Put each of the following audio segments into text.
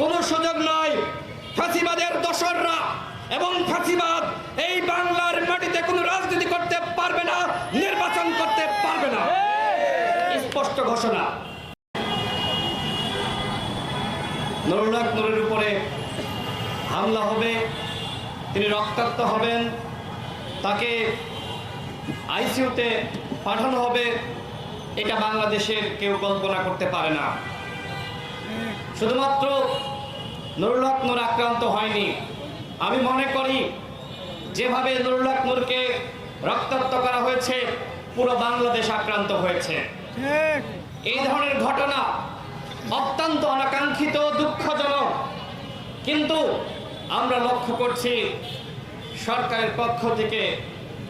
কোনো সুযোগ নয় ফাঁসিবাদের দোসররা এবং ফাঁসিবাদ এই বাংলার মাটিতে কোনো রাজনীতি করতে পারবে না, নির্বাচন করতে পারবে না। স্পষ্ট ঘোষণা। নুরুল্লাহ উপরে হামলা হবে, তিনি রক্তাক্ত হবেন, তাকে আইসিইউতে পাঠানো হবে, এটা বাংলাদেশের কেউ কল্পনা করতে পারে না। শুধুমাত্র নুরুল নূর আক্রান্ত হয়নি। আমি মনে করি যেভাবে নুরুল নূরকে রক্তাক্ত করা হয়েছে পুরো বাংলাদেশ আক্রান্ত হয়েছে। এই ধরনের ঘটনা অত্যন্ত অনাকাঙ্ক্ষিত দুঃখজনক। কিন্তু আমরা লক্ষ্য করছি সরকারের পক্ষ থেকে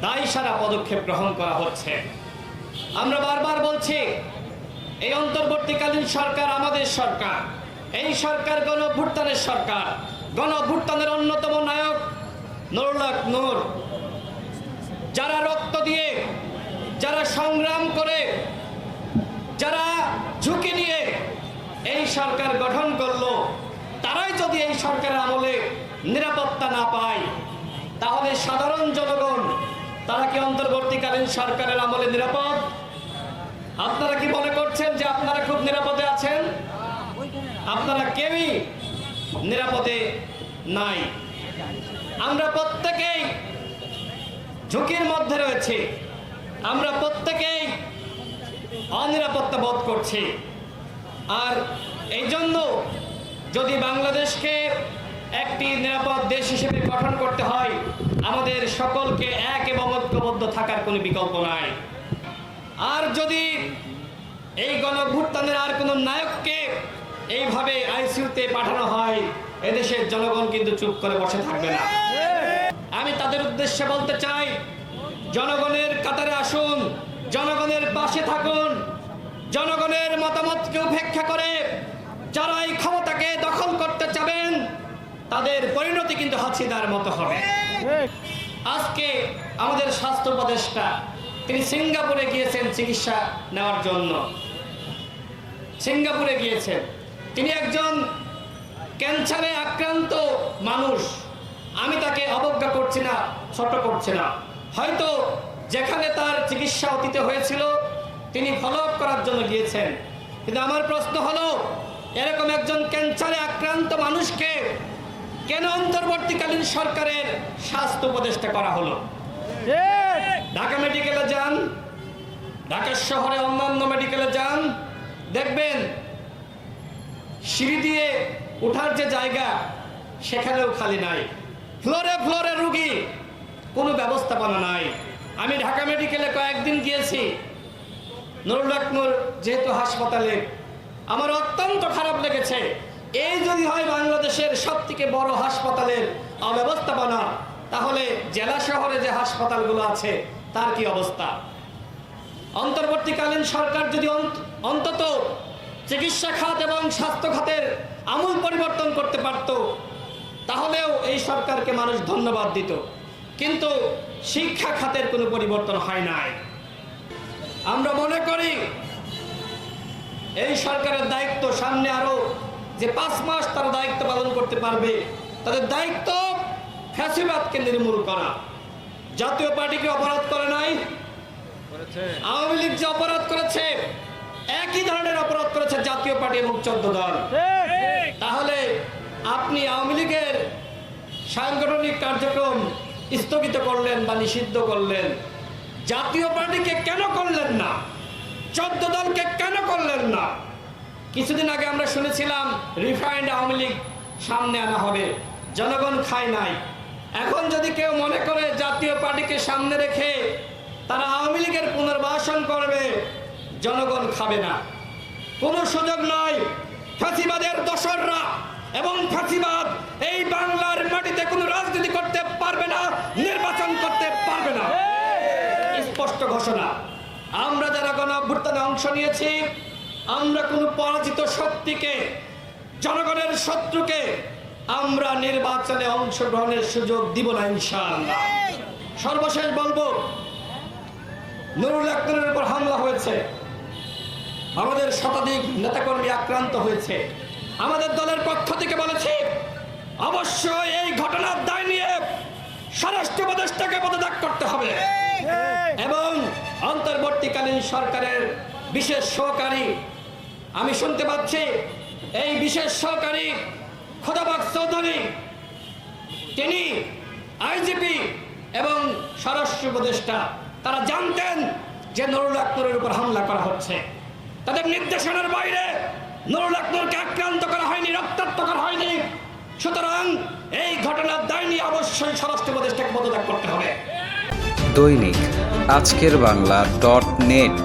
দায়ী সারা পদক্ষেপ গ্রহণ করা হচ্ছে। আমরা বারবার বলছি এই অন্তর্বর্তীকালীন সরকার আমাদের সরকার। এই সরকার গণ অভ্যুত্থানের সরকার। গণ অভ্যুত্থানের অন্যতম নায়ক নুরুল্লাহ নূর। যারা রক্ত দিয়ে, যারা সংগ্রাম করে, যারা ঝুঁকি নিয়ে এই সরকার গঠন করল, তারাই যদি এই সরকারের আমলে নিরাপত্তা না পায়, তাহলে সাধারণ জনগণ, তারা কি অন্তর্বর্তীকালীন সরকারের আমলে নিরাপদ? আপনারা কি মনে করছেন যে আপনারা খুব নিরাপদে আছেন আপনারা কেউই নিরাপদে নাই। আমরা প্রত্যেকেই ঝুঁকির মধ্যে রয়েছে। আমরা প্রত্যেকেই অনিরাপত্তা বোধ করছি। আর এই জন্য যদি বাংলাদেশকে একটি নিরাপদ দেশ হিসেবে গঠন করতে হয়, আমাদের সকলকে এক এবং ঐক্যবদ্ধ থাকার কোনো বিকল্প নাই। আর যদি এই গণভুত্থানের আর কোনো নায়ককে এইভাবে আইসিইউতে পাঠানো হয়, এদেশের জনগণ কিন্তু চুপ করে বসে থাকবে না। আমি তাদের উদ্দেশ্যে বলতে চাই, জনগণের কাতারে আসুন, জনগণের পাশে থাকুন, জনগণের মতামতকে উপেক্ষা করে যারা এই ক্ষমতাকে দখল করতে চাবেন, তাদের পরিণতি কিন্তু হাসিদার মতো হবে। আজকে আমাদের স্বাস্থ্য উপদেষ্টা, তিনি সিঙ্গাপুরে গিয়েছেন চিকিৎসা নেওয়ার জন্য। সিঙ্গাপুরে গিয়েছেন। তিনি একজন ক্যান্সারে আক্রান্ত মানুষ। আমি তাকে অবজ্ঞা করছি না, ছোট করছি না। হয়তো যেখানে তার চিকিৎসা অতীত হয়েছিল, তিনি ফলো করার জন্য গিয়েছেন। কিন্তু আমার প্রশ্ন হলো, এরকম একজন ক্যান্সারে আক্রান্ত মানুষকে কেন অন্তর্বর্তীকালীন সরকারের স্বাস্থ্য উপদেষ্টা করা হলো? ঢাকা মেডিকেলে যান, ঢাকা শহরে অন্যান্য মেডিকেলে যান, দেখবেন সিঁড়ি দিয়ে ওঠার যে জায়গা, সেখানেও খালি নাই। ফ্লোরে ফ্লোরে রুগী, কোনো ব্যবস্থাপনা নাই। আমি ঢাকা মেডিকেলে কয়েকদিন গিয়েছি। নুরুল যেহেতু হাসপাতালে, আমার অত্যন্ত খারাপ লেগেছে। এই যদি হয় বাংলাদেশের সব থেকে বড় হাসপাতালের অব্যবস্থাপনা, তাহলে জেলা শহরে যে হাসপাতালগুলো আছে, তার কি অবস্থা? অন্তর্বর্তীকালীন সরকার যদি অন্ত- অন্তত চিকিৎসা খাত এবং স্বাস্থ্য খাতের আমূল পরিবর্তন করতে পারত তাহলেও এই সরকারকে মানুষ ধন্যবাদ দিত। কিন্তু শিক্ষা খাতের কোনো পরিবর্তন হয় নাই। আমরা মনে করি এই সরকারের দায়িত্ব সামনে আরও যে পাঁচ মাস তারা দায়িত্ব পালন করতে পারবে তাদের দায়িত্ব ফ্যাসিবাদকে নির্মূল করা। জাতীয় পার্টিকে অপরাধ করে নাই আওয়ামী লীগ যে অপরাধ একই করেছে জাতীয় পার্টি এবং চোদ্দ দল। তাহলে আপনি আওয়ামী লীগের সাংগঠনিক কার্যক্রম স্থগিত করলেন বা নিষিদ্ধ করলেন। জাতীয় পার্টিকে কেন করলেন না? চোদ্দ দলকে কেন করলেন না? কিছুদিন আগে আমরা শুনেছিলাম রিফাইন্ড আওয়ামী লীগ সামনে আনা হবে, জনগণ খায় নাই। এখন যদি কেউ মনে করে জাতীয় পার্টিকে সামনে রেখে তারা আওয়ামী লীগের পুনর্বাসন করবে, জনগণ খাবে না। কোনো সুযোগ নয় ফাঁসিবাদের দোসররা এবং ফাঁসিবাদ এই বাংলার মাটিতে কোনো রাজনীতি করতে পারবে না, নির্বাচন করতে পারবে না। স্পষ্ট ঘোষণা, আমরা যারা গণ অভ্যুত্থানে অংশ নিয়েছি, আমরা কোনো পরাজিত শক্তিকে, জনগণের শত্রুকে আমরা নির্বাচনে অংশগ্রহণের সুযোগ দিব না ইনশাআল্লাহ। সর্বশেষ বলব, নুরুল আক্তারের উপর হামলা হয়েছে। আমাদের শতাধিক নেতাকর্মী আক্রান্ত হয়েছে। আমাদের দলের পক্ষ থেকে বলেছি, অবশ্যই এই ঘটনার দায় নিয়ে স্বরাষ্ট্র উপদেষ্টাকে পদত্যাগ করতে হবে। এবং অন্তর্বর্তীকালীন সরকারের বিশেষ সহকারী, আমি শুনতে পাচ্ছি, এই বিশেষ সহকারী খোদাবাগ চৌধুরী, তিনি আইজিপি এবং স্বরাষ্ট্র উপদেষ্টা। তারা জানতেন যে নুরুল আকবরের উপর হামলা করা হচ্ছে। তাদের নির্দেশনার বাইরে নুরুল আক্রান্ত করা হয়নি, রক্তাক্ত করা হয়নি। সুতরাং এই ঘটনার দায় নিয়ে অবশ্যই স্বরাষ্ট্র উপদেষ্টাকে পদত্যাগ করতে হবে। দৈনিক আজকের বাংলা ডট নেট।